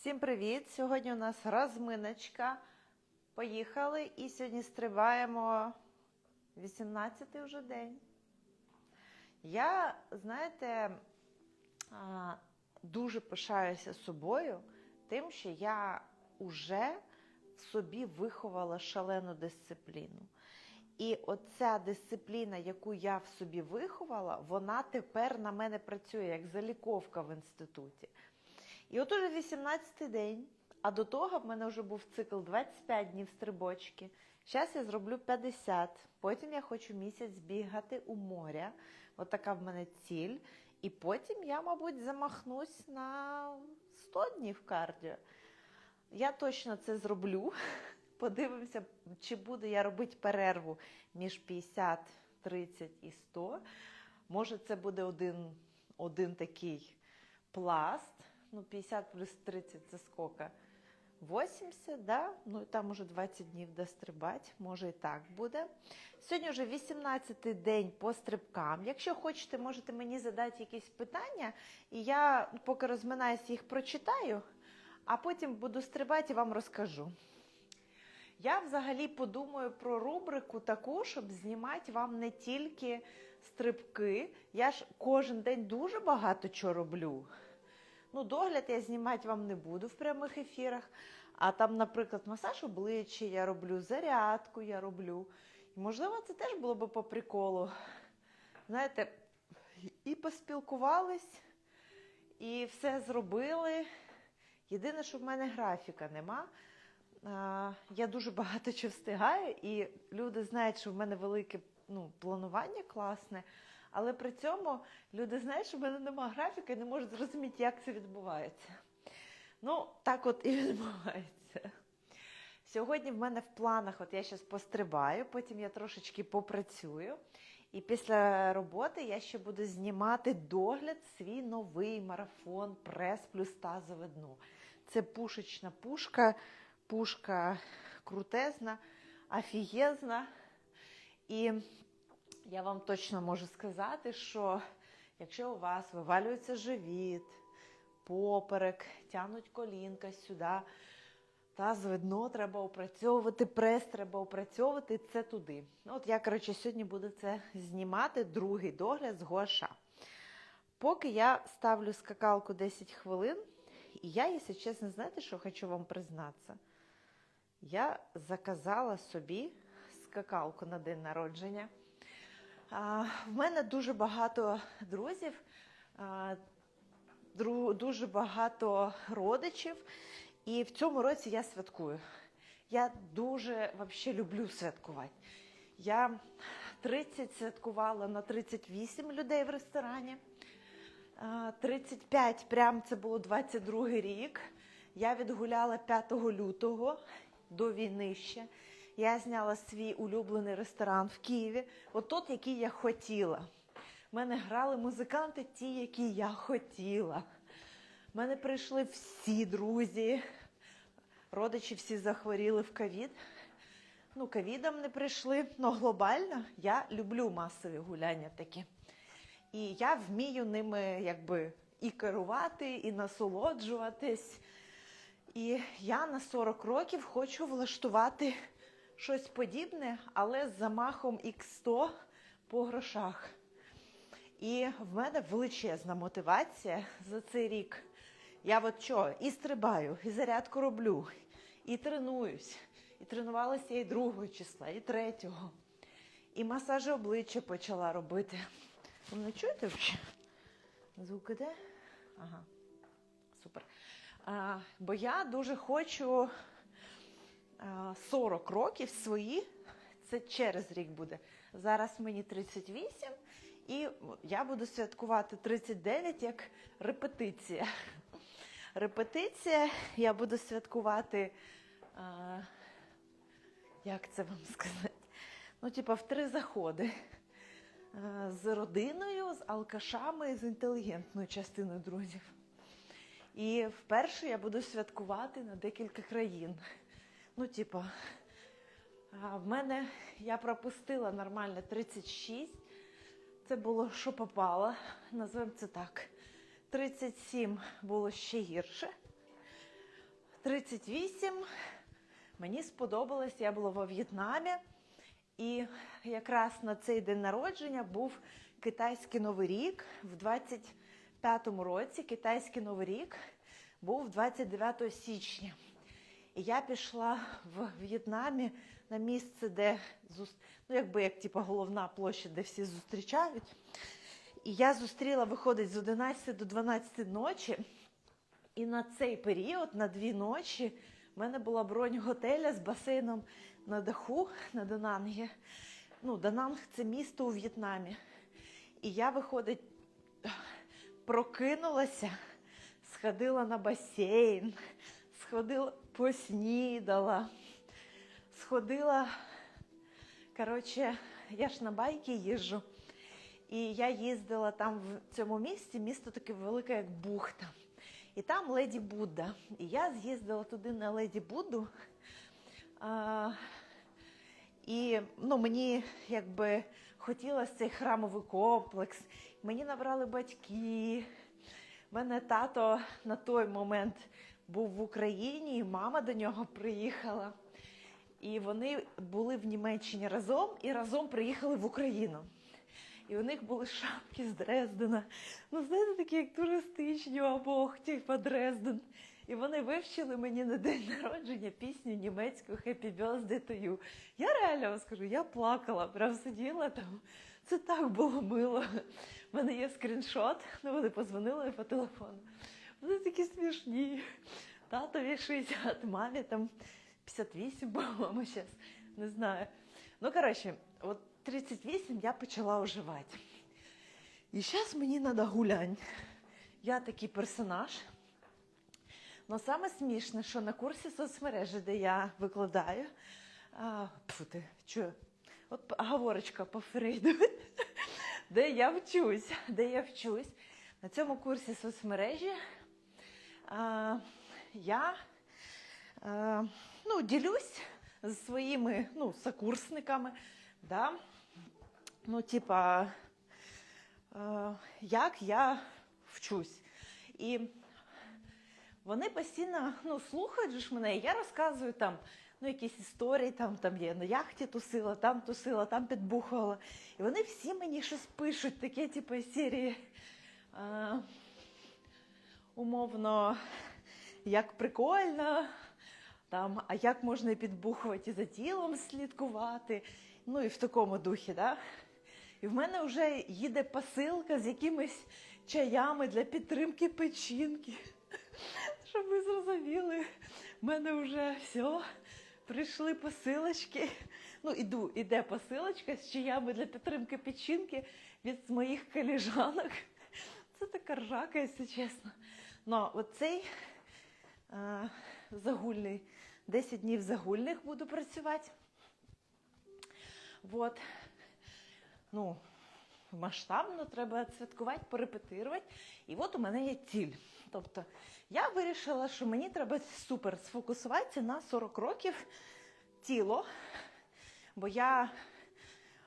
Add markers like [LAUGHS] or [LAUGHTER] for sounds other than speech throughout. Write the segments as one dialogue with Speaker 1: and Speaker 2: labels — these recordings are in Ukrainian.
Speaker 1: Всім привіт! Сьогодні у нас розминочка. Поїхали і сьогодні стрибаємо 18-й вже день. Я, знаєте, дуже пишаюся собою, тим, що я вже в собі виховала шалену дисципліну. І оця дисципліна, яку я в собі виховала, вона тепер на мене працює як заліковка в інституті. І от уже 18-й день, а до того в мене вже був цикл 25 днів стрибочки. Зараз я зроблю 50. Потім я хочу місяць бігати у моря. От така в мене ціль. І потім я, мабуть, замахнусь на 100 днів кардіо. Я точно це зроблю. [LAUGHS] Подивимося, чи буду я робити перерву між 50, 30 і 100. Може, це буде один, один такий пласт. Ну, 50 плюс 30 це скільки? 80, да? Ну, там уже 20 днів де стрибати, може і так буде. Сьогодні вже 18-й день по стрибкам. Якщо хочете, можете мені задати якісь питання, і я, поки розминаюся, їх прочитаю, а потім буду стрибати і вам розкажу. Я взагалі подумаю про рубрику таку, щоб знімати вам не тільки стрибки. Я ж кожен день дуже багато чого роблю. Ну, догляд я знімати вам не буду в прямих ефірах. А там, наприклад, масаж обличчя я роблю, зарядку я роблю. І, можливо, це теж було би по приколу. Знаєте, і поспілкувались, і все зробили. Єдине, що в мене графіка нема. Я дуже багато чого встигаю, і люди знають, що в мене велике ну, планування класне. Але при цьому люди знають, що в мене немає графіка і не можуть зрозуміти, як це відбувається. Ну, так от і [LAUGHS] відбувається. Сьогодні в мене в планах, от я зараз пострибаю, потім я трошечки попрацюю. І після роботи я ще буду знімати догляд свій новий марафон прес плюс тазове дно. Це пушечна пушка, пушка крутезна, офігезна. І я вам точно можу сказати, що якщо у вас вивалюється живіт, поперек, тянуть колінка сюди, тазове дно треба опрацьовувати, прес треба опрацьовувати це туди. От я, коротше, сьогодні буду це знімати, другий догляд з Гоша. Поки я ставлю скакалку 10 хвилин, і я, якщо чесно, знаєте, що хочу вам признатися? Я заказала собі скакалку на день народження. В мене дуже багато друзів, дуже багато родичів, і в цьому році я святкую. Я дуже вообще люблю святкувати. Я 30 святкувала на 38 людей в ресторані. 35 прям це було 22 рік. Я відгуляла 5 лютого до війни ще. Я зняла свій улюблений ресторан в Києві, от тот, який я хотіла. У мене грали музиканти, ті, які я хотіла. У мене прийшли всі друзі, родичі всі захворіли в ковід. Ну, ковідом не прийшли, але глобально я люблю масові гуляння такі. І я вмію ними якби і керувати, і насолоджуватись. І я на 40 років хочу влаштувати щось подібне, але з замахом X100 по грошах. І в мене величезна мотивація за цей рік. Я от що, і стрибаю, і зарядку роблю, і тренуюсь. І тренувалася і 2 числа, і 3. І масажі обличчя почала робити. Ви мене чуєте взагалі? Звук іде? Ага, супер. А, бо я дуже хочу 40 років свої, це через рік буде. Зараз мені 38, і я буду святкувати 39 як репетиція. Репетиція, я буду святкувати, а, як це вам сказати? Ну, типа, в три заходи. А, з родиною, з алкашами, з інтелігентною частиною друзів. І вперше я буду святкувати на декілька країн. Ну, типа, в мене я пропустила нормально 36. Це було що попало, називаємо це так. 37 було ще гірше. 38 мені сподобалось, я була во В'єтнамі, і якраз на цей день народження був китайський новий рік в 25-му році. Китайський новий рік був 29 січня. І я пішла в В'єтнамі на місце, де ну, якби як типу, головна площа, де всі зустрічають. І я зустріла, виходить, з 11 до 12 ночі. І на цей період, на дві ночі, в мене була бронь готеля з басейном на даху на Данангі. Ну, Дананг це місто у В'єтнамі. І я, виходить, прокинулася, сходила на басейн, сходила, поснідала, сходила. Коротше, я ж на байки їжджу. І я їздила там в цьому місті, місто таке велике, як бухта. І там Леді Будда. І я з'їздила туди на Леді Будду. А, і ну, мені якби хотілося цей храмовий комплекс. Мені набрали батьки. Мене тато на той момент був в Україні, і мама до нього приїхала. І вони були в Німеччині разом і разом приїхали в Україну. І у них були шапки з Дрездена. Ну, знаєте, такі як туристичні обох, типа Дрезден. І вони вивчили мені на день народження пісню німецьку «Happy Birthday to you». Я реально вам скажу, я плакала, прям сиділа там. Це так було мило. У мене є скріншот, ну вони позвонили по телефону. Вони такі смішні. Татові 60, мамі там 58, по-моєму, зараз. Не знаю. Ну, коротше, от 38 я почала оживати. І зараз мені треба гулянь. Я такий персонаж. Ну, саме смішне, що на курсі соцмережі, де я викладаю, а, пфу ти, чую, от говорочка по Фрейду, [LAUGHS] де я вчусь, де я вчусь. На цьому курсі соцмережі я ну, ділюсь з своїми ну, сокурсниками, да? ну, типа, як я вчусь. І вони постійно ну, слухають ж мене, і я розказую там ну, якісь історії, там, там є на яхті тусила, там тусила, там підбухала. І вони всі мені щось пишуть, таке, типу, серії. Умовно, як прикольно, там, а як можна підбухувати за тілом слідкувати. Ну і в такому духі, да? І в мене вже їде посилка з якимись чаями для підтримки печінки. [LAUGHS] Щоб ви зрозуміли, в мене вже все, прийшли посилочки. Ну, іду, іде посилочка з чаями для підтримки печінки від моїх коліжанок. [LAUGHS] Це така ржака, якщо чесно. Ну, оцей е, загульний, 10 днів загульних буду працювати. Вот. Ну, масштабно треба святкувати, порепетирувати. І от у мене є ціль. Тобто я вирішила, що мені треба супер сфокусуватися на 40 років тіло, бо я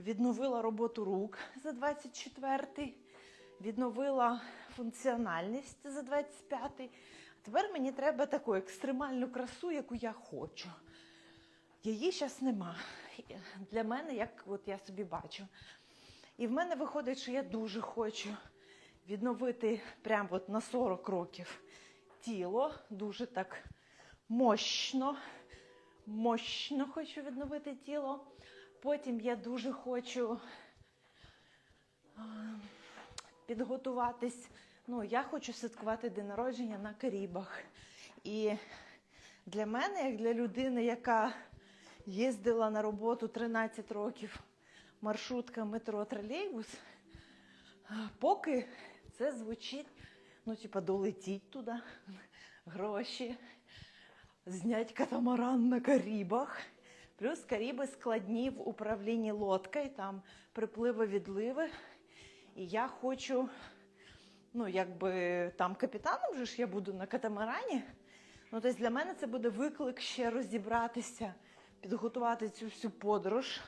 Speaker 1: відновила роботу рук за 24-й, відновила функціональність за 25-й. А тепер мені треба таку екстремальну красу, яку я хочу. Її зараз нема. Для мене, як от я собі бачу. І в мене виходить, що я дуже хочу відновити прямо от на 40 років тіло, дуже так мощно, мощно хочу відновити тіло. Потім я дуже хочу підготуватись. Ну, я хочу святкувати день народження на Карібах. І для мене, як для людини, яка їздила на роботу 13 років маршрутка метро тролейбус, поки це звучить, ну, типа, долетіть туди, гроші, зняти катамаран на Карібах. Плюс Каріби складні в управлінні лодкою, там припливи відливи. І я хочу, ну, якби там капітаном же ж я буду на катамарані. Ну, тобто для мене це буде виклик ще розібратися, підготувати цю всю подорож.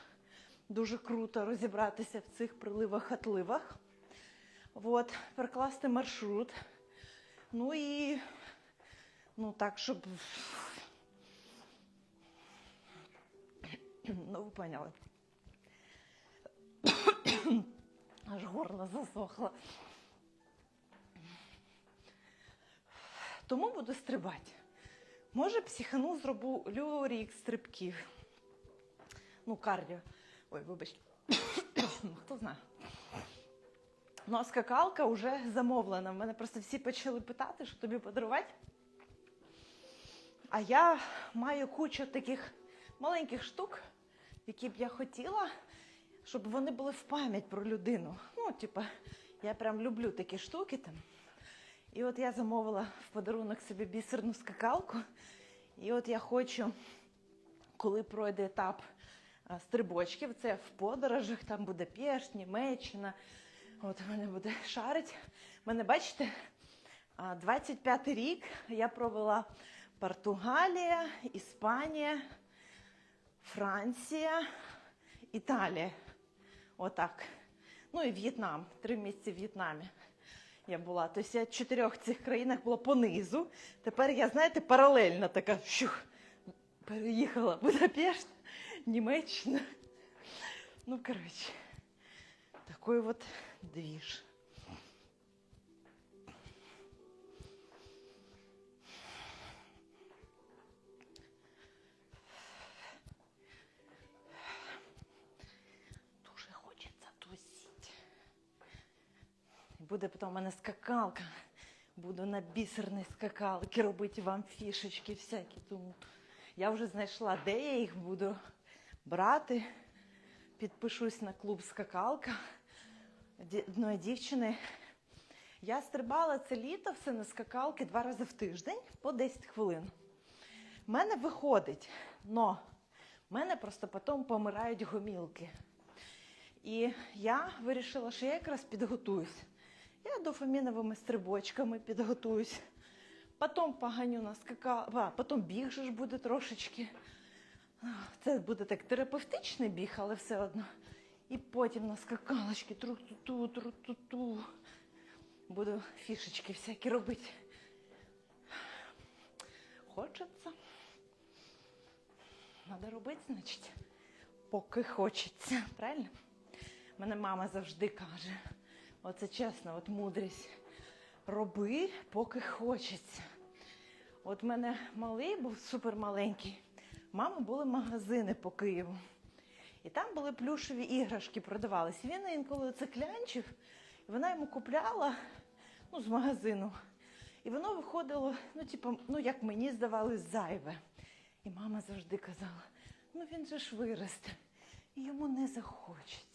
Speaker 1: Дуже круто розібратися в цих приливах-отливах. От, прокласти маршрут. Ну і Ну, так, щоб. Ну, ви поняли. [COUGHS] Аж горло засохло. Тому буду стрибати. Може, психану зроблю рік стрибків. Ну, кардіо. Ой, вибачте. [COUGHS] Хто знає. Ну, а скакалка вже замовлена. В мене просто всі почали питати, що тобі подарувати. А я маю кучу таких маленьких штук, які б я хотіла, щоб вони були в пам'ять про людину. Ну, типа, я прям люблю такі штуки там. І от я замовила в подарунок собі бісерну скакалку. І от я хочу, коли пройде етап стрибочків, це в подорожах, там буде Пєш, Німеччина. От в мене буде шарить. Мене, бачите, а, 25-й рік я провела Португалія, Іспанія, Франція, Італія. Отак. Ну і В'єтнам. Три місяці в В'єтнамі я була. Тобто я в чотирьох цих країнах була понизу. Тепер я, знаєте, паралельно така щух, переїхала Будапешт, Німеччина. Ну, коротше, такий от двіж. Буде потім у мене скакалка. Буду на бісерній скакалці робити вам фішечки всякі. Тому я вже знайшла, де я їх буду брати. Підпишусь на клуб скакалка одної дівчини. Я стрибала це літо все на скакалки два рази в тиждень по 10 хвилин. В мене виходить, но в мене просто потім помирають гомілки. І я вирішила, що я якраз підготуюсь. Я дофаміновими стрибочками підготуюсь. Потім поганю на скака... а, потім біг же ж буде трошечки. Це буде так терапевтичний біг, але все одно. І потім на скакалочки тру-ту-ту, тру-ту-ту. Буду фішечки всякі робити. Хочеться. Надо робити, значить, поки хочеться. Правильно? Мене мама завжди каже. Оце чесно, от мудрість. Роби, поки хочеться. От в мене малий був супермаленький. Мами були магазини по Києву. І там були плюшеві іграшки, продавались. Він інколи це клянчив, і вона йому купляла ну, з магазину. І воно виходило, ну, типу, ну, як мені здавалось, зайве. І мама завжди казала: ну він же ж виросте, і йому не захочеться.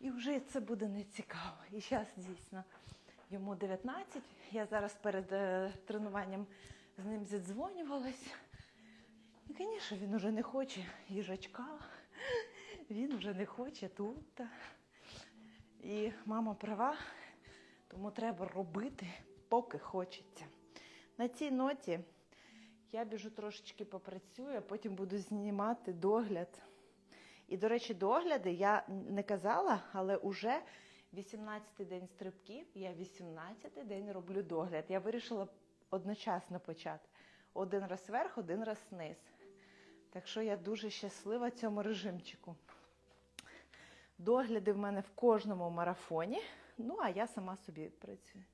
Speaker 1: І вже це буде не цікаво. І зараз дійсно йому 19. Я зараз перед е, тренуванням з ним зідзвонювалась. І, звісно, він вже не хоче їжачка, він вже не хоче тут. І мама права, тому треба робити, поки хочеться. На цій ноті я біжу трошечки попрацюю, а потім буду знімати догляд. І, до речі, догляди я не казала, але уже 18-й день стрибків, я 18-й день роблю догляд. Я вирішила одночасно почати. Один раз вверх, один раз вниз. Так що я дуже щаслива цьому режимчику. Догляди в мене в кожному марафоні. Ну, а я сама собі працюю.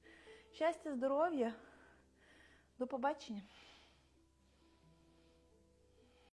Speaker 1: Щастя, здоров'я. До побачення.